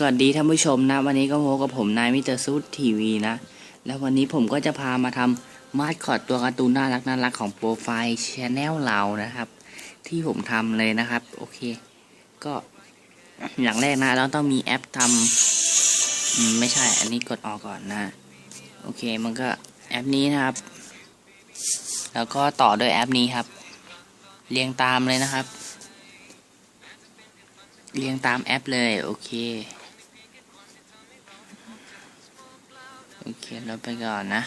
สวัสดีท่านผู้ชมนะ วันนี้ก็โมกับผมนายมิเตอร์ซูดทีวีนะ แล้ววันนี้ผมก็จะพามาทำมาสคอตตัวการ์ตูนน่ารักน่ารักของโปรไฟล์ชแนลเรานะครับ ที่ผมทำเลยนะครับ โอเค ก็อย่างแรกนะเราต้องมีแอปทำไม่ใช่ อันนี้กดออกก่อนนะ โอเคมันก็แอปนี้นะครับ แล้วก็ต่อด้วยแอปนี้ครับ เรียงตามเลยนะครับ เรียงตามแอปเลย โอเค เคเราไปก่อนนะ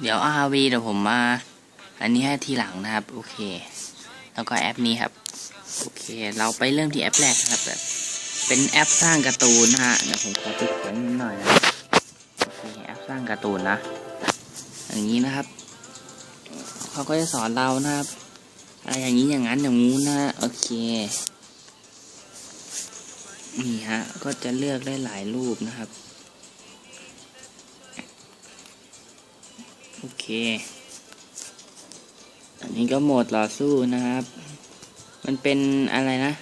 เดี๋ยว RV เดี๋ยวผมมา อันนี้ให้ทีหลังนะครับ โอเค แล้วก็แอปนี้ครับ โอเค เราไปเริ่มที่แอปแรกนะครับแบบเป็นแอปสร้างการ์ตูนนะฮะ เดี๋ยวผมขอติดเขียนหน่อยนะโอเคแอปสร้างการ์ตูนนะ อย่างนี้นะครับ เขาก็จะสอนเรานะครับ อะไรอย่างนี้อย่างนั้นอย่างงู้นนะ โอเคนี่ฮะ ก็จะเลือกได้หลายรูปนะครับ อเคอันนี้ก็โหมดต่อสู้นะครับ มันเป็นอะไรนะ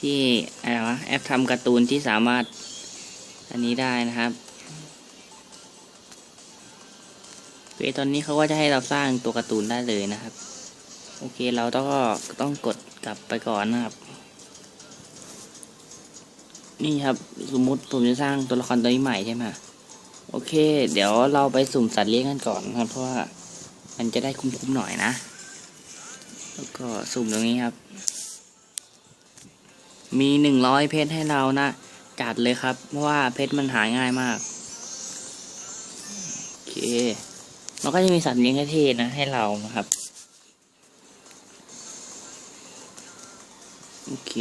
ที่อะไรวะแอปทำการ์ตูนที่สามารถ อันนี้ได้นะครับเวตอนนี้เขาก็จะให้เราสร้างตัวการ์ตูนได้เลยนะครับ โอเคเราต้องต้องกดกลับไปก่อนนะครับ นี่ครับสมมุติผมจะสร้างตัวละครตัวนี้ใหม่ใช่ไหม โอเค เดี๋ยวเราไปสุ่มสัตว์เลี้ยงกันก่อนนะครับเพราะว่ามันจะได้คุ้มๆหน่อยนะ แล้วก็สุ่มตรงนี้ครับ มีหนึ่งร้อยเพชรให้เรานะ จัดเลยครับ เพราะว่าเพชรมันหาง่ายมาก โอเคมันก็จะมีสัตว์เลี้ยงเท่ๆนะ ให้เรานะครับ โอเค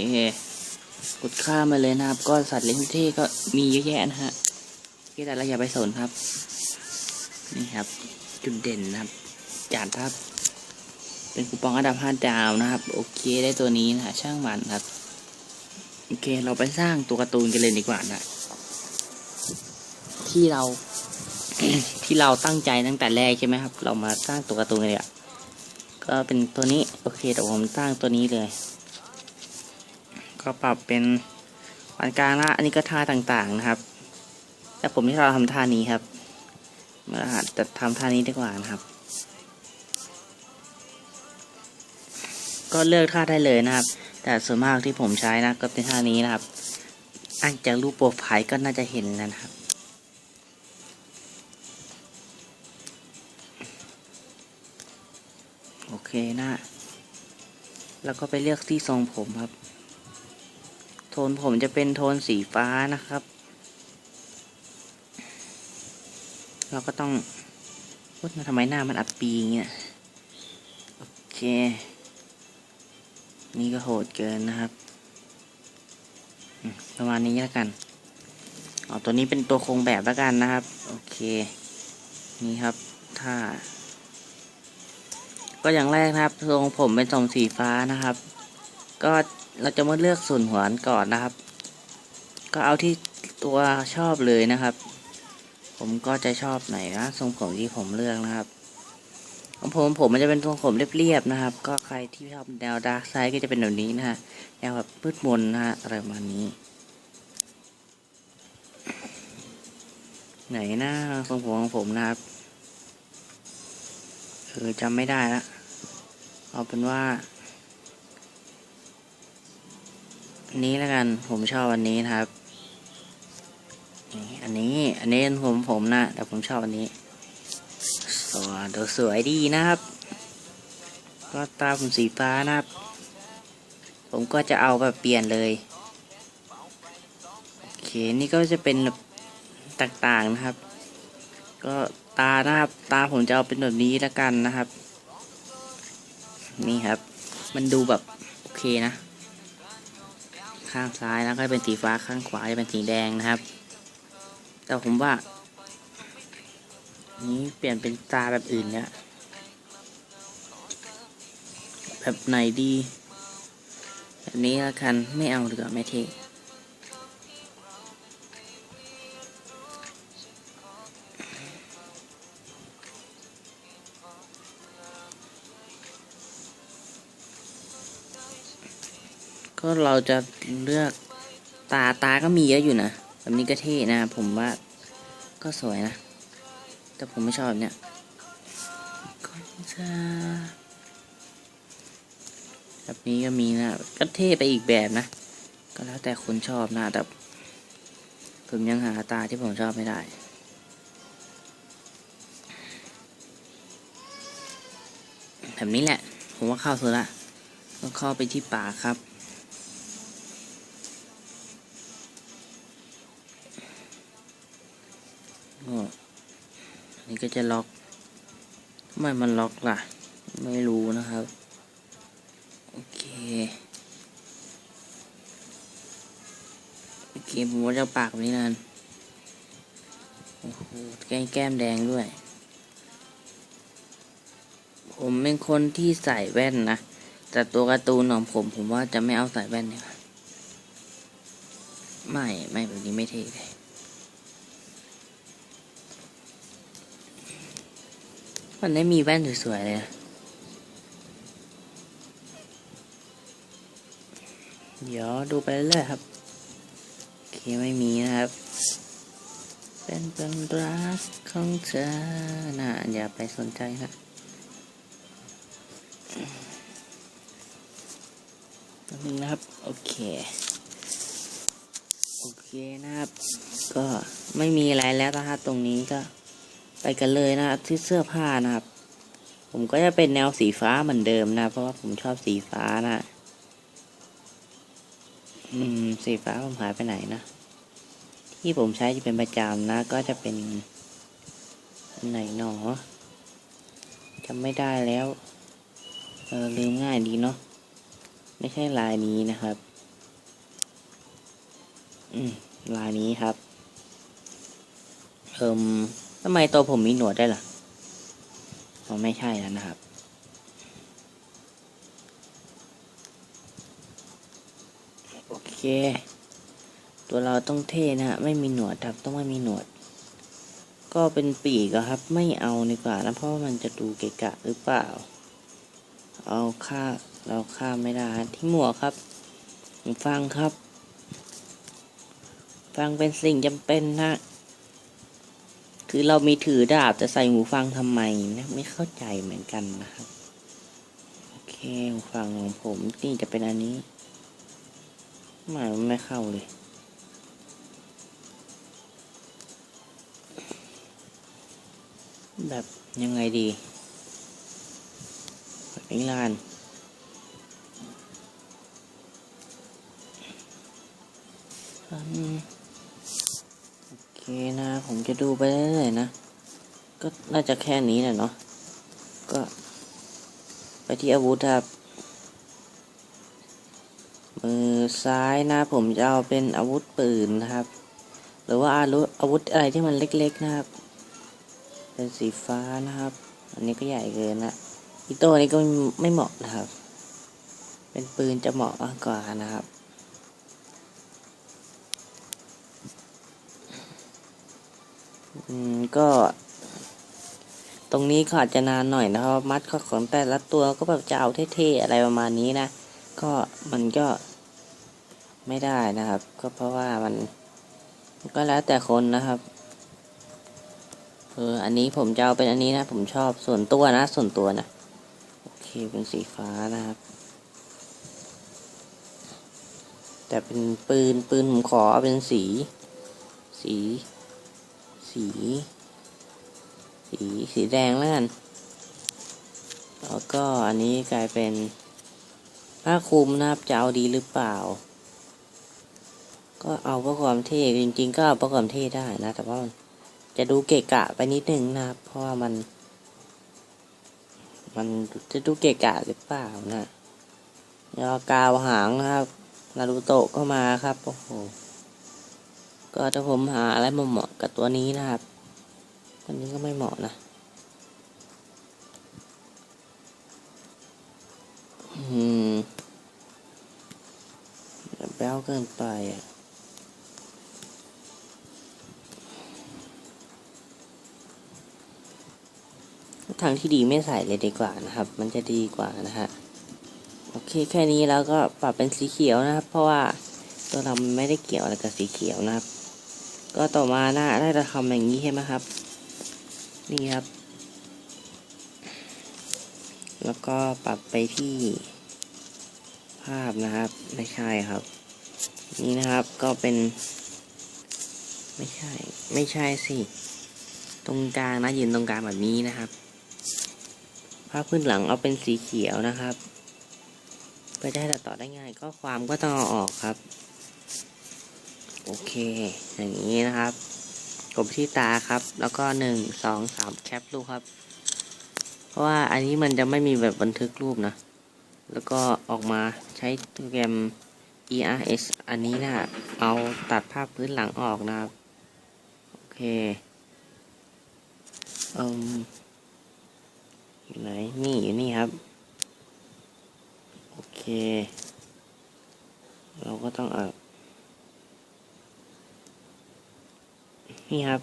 กดข้ามมาเลยนะครับ ก็สัตว์เลี้ยงเท่ก็มีเยอะแยะนะฮะ โอเคแต่เราอย่าไปสนครับ นี่ครับ จุดเด่นนะครับจานครับ เป็นคูปองอันดับห้าดาวนะครับ โอเคได้ตัวนี้นะช่างมันครับ โอเคเราไปสร้างตัวการ์ตูนกันเลยดีกว่านะ ที่เรา ที่เราตั้งใจตั้งแต่แรกใช่ไหมครับ เรามาสร้างตัวการ์ตูนกันเลยอะก็เป็นตัวนี้ โอเคเดี๋ยวผมสร้างตัวนี้เลย ก็ปรับเป็นวันกลางละอันนี้ก็ท่าต่างๆนะครับ แต่ผมที่เราทำท่านี้ครับมาจะทำท่านี้ดีกว่านะครับ ก็เลือกท่าได้เลยนะครับ แต่ส่วนมากที่ผมใช้นะก็เป็นท่านี้นะครับอ่านจากรูปโปรไฟล์ก็น่าจะเห็นแล้วนะครับโอเคนะแล้วก็ไปเลือกที่ทรงผมครับ โทนผมจะเป็นโทนสีฟ้านะครับ เราก็ต้องพูดมาทำไมหน้ามันอับปีอย่างเงี้ยโอเค นี่ก็โหดเกินนะครับประมาณนี้แล้วกันเอตัวนี้เป็นตัวโครงแบบแล้วกันนะครับ โอเค นี่ครับถ้า ก็อย่างแรกนะครับทรงผมเป็นทรงสีฟ้านะครับ ก็เราจะมาเลือกส่วนหัวก่อนนะครับ ก็เอาที่ตัวชอบเลยนะครับ ผมก็จะชอบไหนนะทรงผมที่ผมเลือกนะครับ ของผมผมมันจะเป็นทรงผมเรียบๆนะครับ ก็ใครที่ชอบแนวดาร์กไซด์ก็จะเป็นแบบนี้นะฮะแนวแบบพืดมนนะฮะอะไรประมาณนี้ ไหนนะทรงผมของผมนะครับเออจำไม่ได้ละเอาเป็นว่าอันนี้แล้วกันผมชอบอันนี้นะครับ อันนี้อันนี้ผมผมนะ แต่ผมชอบอันนี้สวยดูสวยดีนะครับ ก็ตาผมสีฟ้านะครับ ผมก็จะเอาแบบเปลี่ยนเลยโอเคนี่ก็จะเป็นแบบต่างๆนะครับ ก็ตานะครับ ตาผมจะเอาเป็นแบบนี้ล้วกันนะครับ นี่ครับ มันดูแบบโอเคนะ ข้างซ้ายแล้วก็เป็นสีฟ้าข้างขวาจะเป็นสีแดงนะครับ แต่ผมว่า นี้เปลี่ยนเป็นตาแบบอื่นเนี่ย แบบไหนดี แบบนี้ล้วกันไม่เอาดีกว่าไม่เท่ก็เราจะเลือกตาตาก็มีเยอะอยู่นะ แบบนี้ก็เท่นะ ผมว่าก็สวยนะ แต่ผมไม่ชอบเนี่ยก็จะแบบนี้ก็มีนะก็เท่ไปอีกแบบนะ ก็แล้วแต่คนชอบนะ แต่ผมยังหาตาที่ผมชอบไม่ได้แบบนี้แหละ ผมว่าเข้าสุดละต้องเข้าไปที่ป่าครับ นนี้ก็จะล็อกทำไมมันล็อกล่ะ ไม่รู้นะครับ โอเคโอเคผมว่าจะปากแบบนี้นั่นโอ้โหแก้มแก้มแดงด้วย ผมเป็นคนที่ใส่แว่นนะแต่ตัวการ์ตูนของผมผมว่าจะไม่เอาใส่แว่นเนี่ยไม่ ไม่แบบนี้ไม่เท่เลย มันได้มีแว่นสวยๆเลยนะเดี๋ยวดูไปเรื่อยครับโอเคไม่มีนะครับ เป็นเป็นรักของเธอนะอย่าไปสนใจนะแป๊บนึงนะครับ โอเค โอเคนะครับ ก็ไม่มีอะไรแล้วนะครับตรงนี้ก็ ไปกันเลยนะครับที่เสื้อผ้านะครับ ผมก็จะเป็นแนวสีฟ้าเหมือนเดิมนะ เพราะว่าผมชอบสีฟ้านะอืมสีฟ้าผมหายไปไหนนะ ที่ผมใช้จะเป็นประจำนะ ก็จะเป็นอันไหนหนอจำไม่ได้แล้วเออลืมง่ายดีเนาะไม่ใช่ลายนี้นะครับ อืมลายนี้ครับเอิม ทำไมตัวผมมีหนวดได้ล่ะอ๋อไม่ใช่แล้วนะครับ โอเค ตัวเราต้องเท่นะฮะ ไม่มีหนวดครับ ต้องไม่มีหนวด ก็เป็นปีกอครับ ไม่เอาดีกว่านะ เพราะว่ามันจะดูเกะกะหรือเปล่า เอาค่าเราข้ามไม่ได้ที่หมวกครับ ฟังครับ ฟังเป็นสิ่งจำเป็นนะ คือเรามีถือดาบจะใส่หูฟังทำไมนะไม่เข้าใจเหมือนกันนะครับโอเคหูฟังของผมนี่จะเป็นอันนี้ไม่มันไม่เข้าเลยแบบยังไงดีแบบนี้ลานอืม คนะ ผมจะดูไปเรื่อยๆนะ ก็น่าจะแค่นี้แหละเนาะ ก็ไปที่อาวุธครับ มือซ้ายนะ ผมจะเอาเป็นอาวุธปืนนะครับ หรือว่าอาวุธอาวุธอะไรที่มันเล็กๆนะครับ เป็นสีฟ้านะครับ อันนี้ก็ใหญ่เกินนะอีกตัวนี้ก็ไม่เหมาะนะครับ เป็นปืนจะเหมาะมากกว่านะครับ อืมก็ ตรงนี้ก็อาจจะนานหน่อยนะครับ มัดข้อของแต่ละตัวก็แบบจะเอาเท่ๆอะไรประมาณนี้นะ ก็มันก็ไม่ได้นะครับ ก็เพราะว่ามันก็แล้วแต่คนนะครับเอออันนี้ผมจะเอาเป็นอันนี้นะ ผมชอบส่วนตัวนะ ส่วนตัวนะโอเคเป็นสีฟ้านะครับ แต่เป็นปืนปืนผมขอเอาเป็นสี สี สี สีสีแดงแล้วกันแล้วก็อันนี้กลายเป็นผ้าคลุมนะครับจะเอาดีหรือเปล่า ก็เอาเพื่อความเท่จริง ๆ ก็เอาเพื่อความเท่ได้นะ แต่ว่ามันจะดูเกะกะไปนิดนึงนะครับ เพราะว่ามัน มันจะดูเกะกะหรือเปล่านะยอกาวหางนะครับ นารูโตะก็มาครับ โอ้โห ก็ถ้าผมหาอะไรมาเหมาะกับตัวนี้นะครับ ตัวนี้ก็ไม่เหมาะนะอืมแบบแบ้วเกินไปอะทางที่ดีไม่ใส่เลยดีกว่านะครับ มันจะดีกว่านะฮะ โอเคแค่นี้แล้วก็ปรับเป็นสีเขียวนะครับ เพราะว่าตัวเราไม่ได้เกี่ยวอะไรกับสีเขียวนะครับ ก็ต่อมาหน้าได้จะทำอย่างนี้ใช่ไหมครับ นี่ครับ แล้วก็ปรับไปที่ภาพนะครับ ไม่ใช่ครับ นี่นะครับก็เป็น ไม่ใช่ ไม่ใช่สิ ตรงกลางนะยืนตรงกลางแบบนี้นะครับ ภาพพื้นหลังเอาเป็นสีเขียวนะครับเพื่อจะให้ตัดต่อได้ง่าย ก็ความก็ต้องเอาออกครับ โอเค อย่างนี้นะครับ กดที่ตาครับ แล้วก็หนึ่งสองสามแคปรูปครับ เพราะว่าอันนี้มันจะไม่มีแบบบันทึกรูปนะ แล้วก็ออกมาใช้โปรแกรม ERS อันนี้นะเอาตัดภาพพื้นหลังออกนะครับ โอเคเอืมอยู่ไหน นี่อยู่นี่ครับ โอเค เราก็ต้องเอา นี่ครับ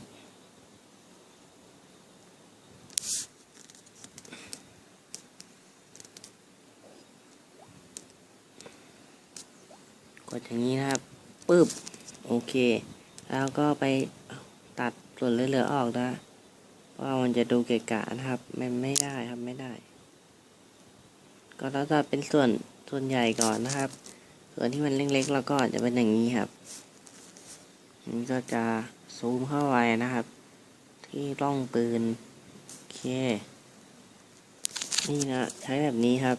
กดอย่างนี้นะครับปึ๊บโอเค แล้วก็ไปตัดส่วนเหลือๆออกนะเพราะมันจะดูเกะกะนะครับมันไม่ได้ครับไม่ได้ ก็เราตัดเป็นส่วนส่วนใหญ่ก่อนนะครับ ส่วนที่มันเล็กๆเราก็จะเป็นอย่างนี้ครับนี่ก็จะ ซูมเข้าไปนะครับ ที่ร่องปืน โอเค นี่นะ ใช้แบบนี้ครับ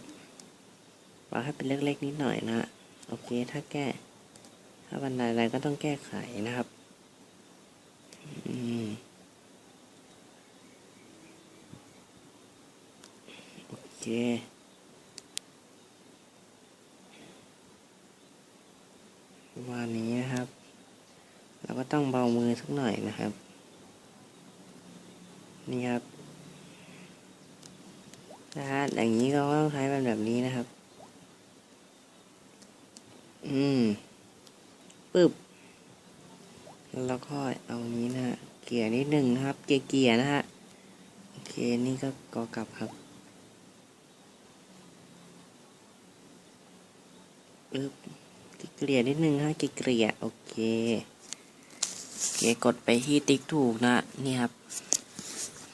ปรับให้เป็นเล็กๆนิดหน่อยนะ โอเค ถ้าแก้ ถ้าบันไดอะไรก็ต้องแก้ไขนะครับ อืมโอเคประมานี้นะครับ เราก็ต้องเบามือสักหน่อยนะครับ นี่ครับนะฮะอย่างนี้ก็ต้องใช้เป็นแบบนี้นะครับ อืมปึ๊บ แล้วก็เอานี้นะฮะ เกียร์นิดหนึ่งนะครับ เกียร์เกียร์นะฮะ โอเค นี่ก็กอกลับครับปึ๊บเกลี่ยนิดนึงฮะเกลี่ยโอเค โอเคกดไปที่ติ๊กถูกนะนี่ครับ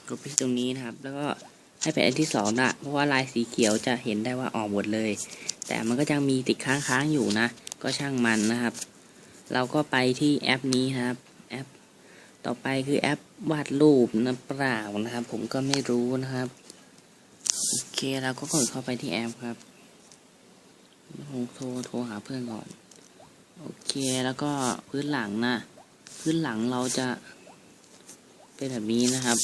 กดไปตรงนี้นะครับ แล้วก็ให้เป็นอันที่สองนะเพราะว่าลายสีเขียวจะเห็นได้ว่าออกหมดเลย แต่มันก็ยังมีติดค้างๆอยู่นะ ก็ช่างมันนะครับ เราก็ไปที่แอปนี้นะครับแอปต่อไปคือแอปวาดรูปนะเปล่านะครับ ผมก็ไม่รู้นะครับโอเคเราก็กดเข้าไปที่แอปครับโทรโทรหาเพื่อนก่อน โอเคแล้วก็พื้นหลังนะ พื้นหลังเราจะเป็นแบบนี้นะครับ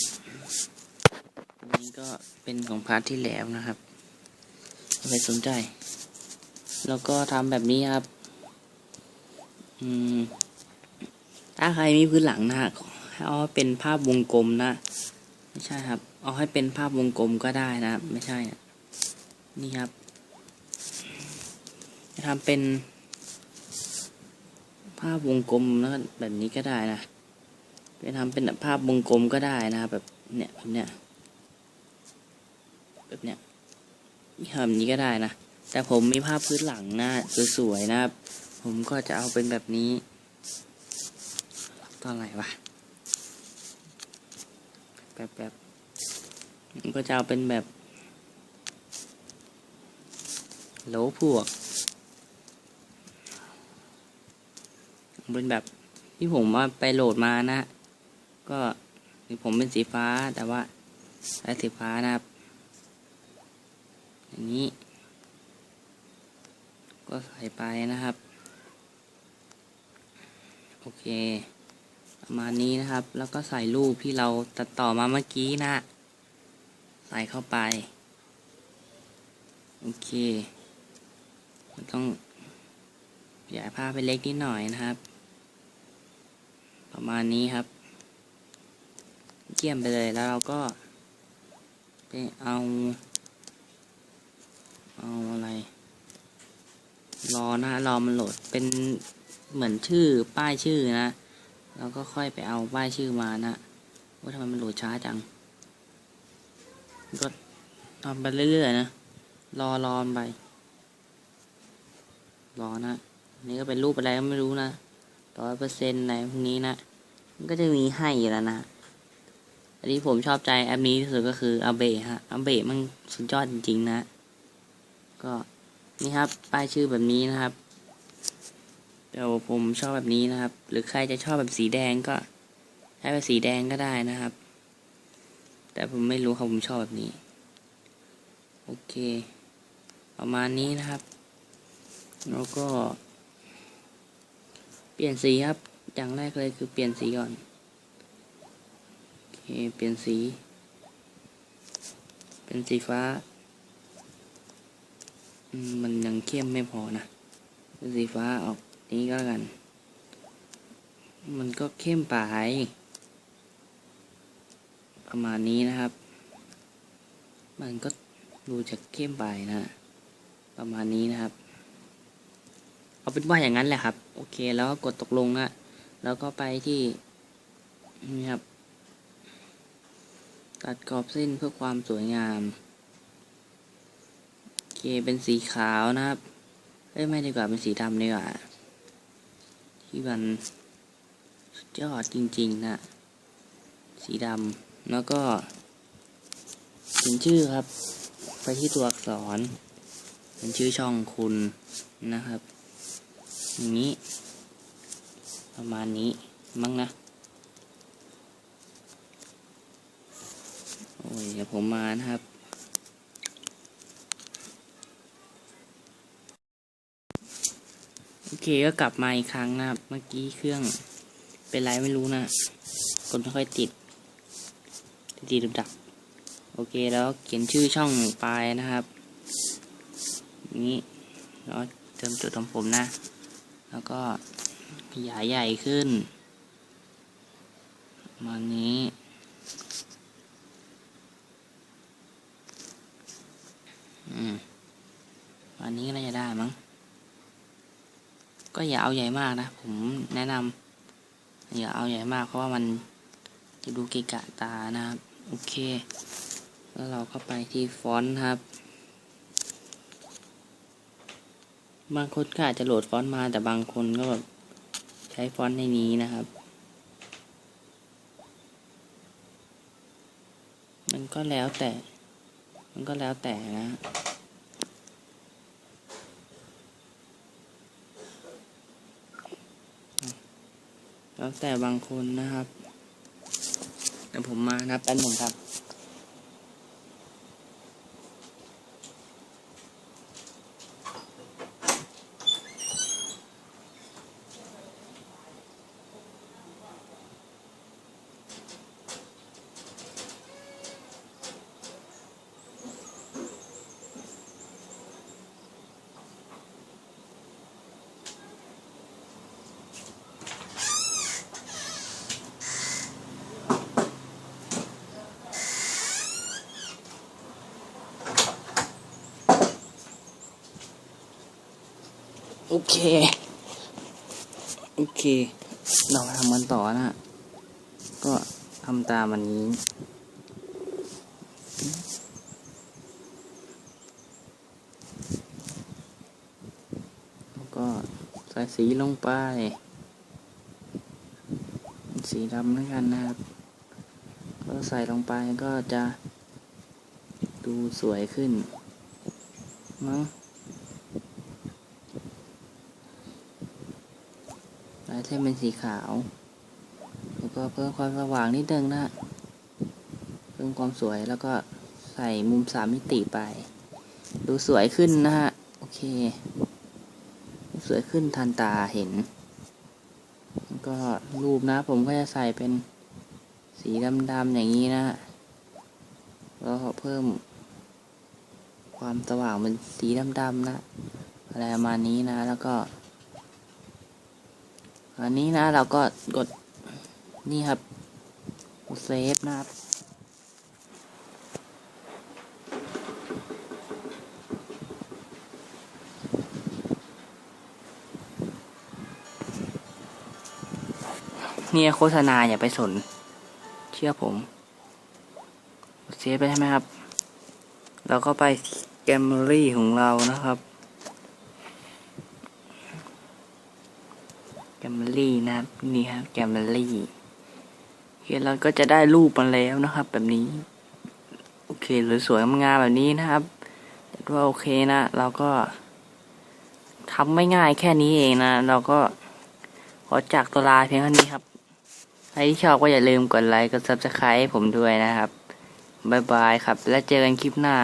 อันนี้ก็เป็นของพาร์ทที่แล้วนะครับไปสนใจ แล้วก็ทำแบบนี้ครับ อืม ถ้าใครมีพื้นหลังนะให้เอาเป็นภาพวงกลมนะ ไม่ใช่ครับ เอาให้เป็นภาพวงกลมก็ได้นะ ไม่ใช่ นี่ครับ จะทำเป็น ภาพวงกลมแล้วก็แบบนี้ก็ได้นะไปทำเป็นภาพวงกลมก็ได้นะแบบเนี้ยแบบเนี้ยแบบเนี้ยทำแบบนี้ก็ได้นะแต่ผมมีภาพพื้นหลังนะสวยๆนะครับ ผมก็จะเอาเป็นแบบนี้ ตอนไหนวะแบบแบบผมก็จะเอาเป็นแบบโลพวก เป็นแบบที่ผมว่าไปโหลดมานะ ก็ผมเป็นสีฟ้าแต่ว่าใช้สีฟ้านะครับอย่างนี้ ก็ใส่ไปนะครับ โอเค ประมาณนี้นะครับ แล้วก็ใส่รูปที่เราตัดต่อมาเมื่อกี้นะ ใส่เข้าไป โอเคมันต้องขยายภาพไปเล็กนิดหน่อยนะครับ ประมาณนี้ครับ เกี่ยมไปเลยแล้วเราก็ ไปเอา เอาอะไร รอนะรอมันโหลดเป็นเหมือนชื่อป้ายชื่อนะแล้วก็ค่อยไปเอาป้ายชื่อมานะว่าทำไมมันโหลดช้าจัง ก็ทำไปเรื่อยๆนะ รอรอนไป รอนะ นี่ก็เป็นรูปอะไรก็ไม่รู้นะ ร้อยเปอร์เซ็นต์ในพวกนี้นะ มันก็จะมีให้อยู่แล้วนะอันนี้ผมชอบใจแอปนี้ที่สุดก็คืออาเบะฮะอาเบะมันสุดยอดจริงๆนะ ก็นี่ครับ ป้ายชื่อแบบนี้นะครับ เดี๋ยวผมชอบแบบนี้นะครับ หรือใครจะชอบแบบสีแดงก็ใช้แบบสีแดงก็ได้นะครับ แต่ผมไม่รู้ครับผมชอบแบบนี้ โอเค ประมาณนี้นะครับ แล้วก็ เปลี่ยนสีครับ อย่างแรกเลยคือเปลี่ยนสีก่อนโอเคเปลี่ยนสี เป็นสีฟ้ามมันยังเข้มไม่พอนะ เป็นสีฟ้าออกนี้ก็แล้วกัน มันก็เข้มไป ประมาณนี้นะครับ มันก็ดูจะเข้มไปนะ ประมาณนี้นะครับ เอาเป็นว่าอย่างนั้นแหละครับ โอเค แล้วก็กดตกลงนะแล้วก็ไปที่นี่ครับ ตัดกรอบเส้นเพื่อความสวยงาม โอเค เป็นสีขาวนะครับ เอ้ย ไม่ดีกว่า เป็นสีดำดีกว่า ที่มันสุดยอดจริง ๆ นะ สีดำ แล้วก็เขียนชื่อครับ ไปที่ตัวอักษร เป็นชื่อช่องคุณนะครับ อย่างนี้ ประมาณนี้มั้งนะ โอ้ยเดี๋ยวผมมานะครับ โอเคก็กลับมาอีกครั้งนะครับ เมื่อกี้เครื่องเป็นไรไม่รู้นะ กดไม่ค่อยติดติดดับดับโอเคแล้วเขียนชื่อช่องปายนะครับ นี้แล้วเติมจุดของผมนะ แล้วก็ขยายใหญ่ขึ้นมานี้ อืมวันนี้น่าจะได้มั้ง ก็อย่าเอาใหญ่มากนะ ผมแนะนำอย่าเอาใหญ่มากเพราะว่ามันจะดูเกะกะตานะครับ โอเค แล้วเราก็ไปที่ฟอนต์ครับ บางคนก็อาจจะโหลดฟอนต์มาแต่บางคนก็แบบใช้ฟอนต์ในนี้นะครับ มันก็แล้วแต่ มันก็แล้วแต่นะแล้วแต่บางคนนะครับเดี๋ยวผมมานับแป๊บหนึ่งครับ โอเค โอเค เราทำกันต่อนะฮะก็ทำตามมันนี้ แล้วก็ใส่สีลงไป สีดำแล้วกันนะครับ ก็ใส่ลงไปก็จะดูสวยขึ้นมั้ง ลาย เส้นเป็นสีขาว แล้วก็เพิ่มความสว่างนิดนึงนะเพิ่มความสวยแล้วก็ใส่มุมสามมิติไป ดูสวยขึ้นนะฮะ โอเค สวยขึ้นทันตาเห็นแล้วก็รูปนะ ผมก็จะใส่เป็นสีดำๆอย่างนี้นะฮะแล้วก็เพิ่ม ความสว่างเป็นสีดำๆนะอะไรประมาณนี้นะ แล้วก็ อันนี้นะเราก็กดนี่ครับกดเซฟนะครับเนี่ยโฆษณาอย่าไปสน เชื่อผมกดเซฟไปใช่ไหมครับ เราก็ไปแกลเลอรี่ของเรานะครับ มเมรี่ นะครับ นี่ครับแกมเมรี่โอเคเราก็จะได้รูปมาแล้วนะครับ แบบนี้ โอเคหรือสวยงามแบบนี้นะครับแต่ว่าโอเคนะ เราก็ทำไม่ง่ายแค่นี้เองนะ เราก็ขอจากตัวลาเพียงเท่านี้ครับ ใครที่ชอบก็อย่าลืมกดไลค์ กด subscribe ผมด้วยนะครับ บ๊ายบายครับ แล้วเจอกันคลิปหน้า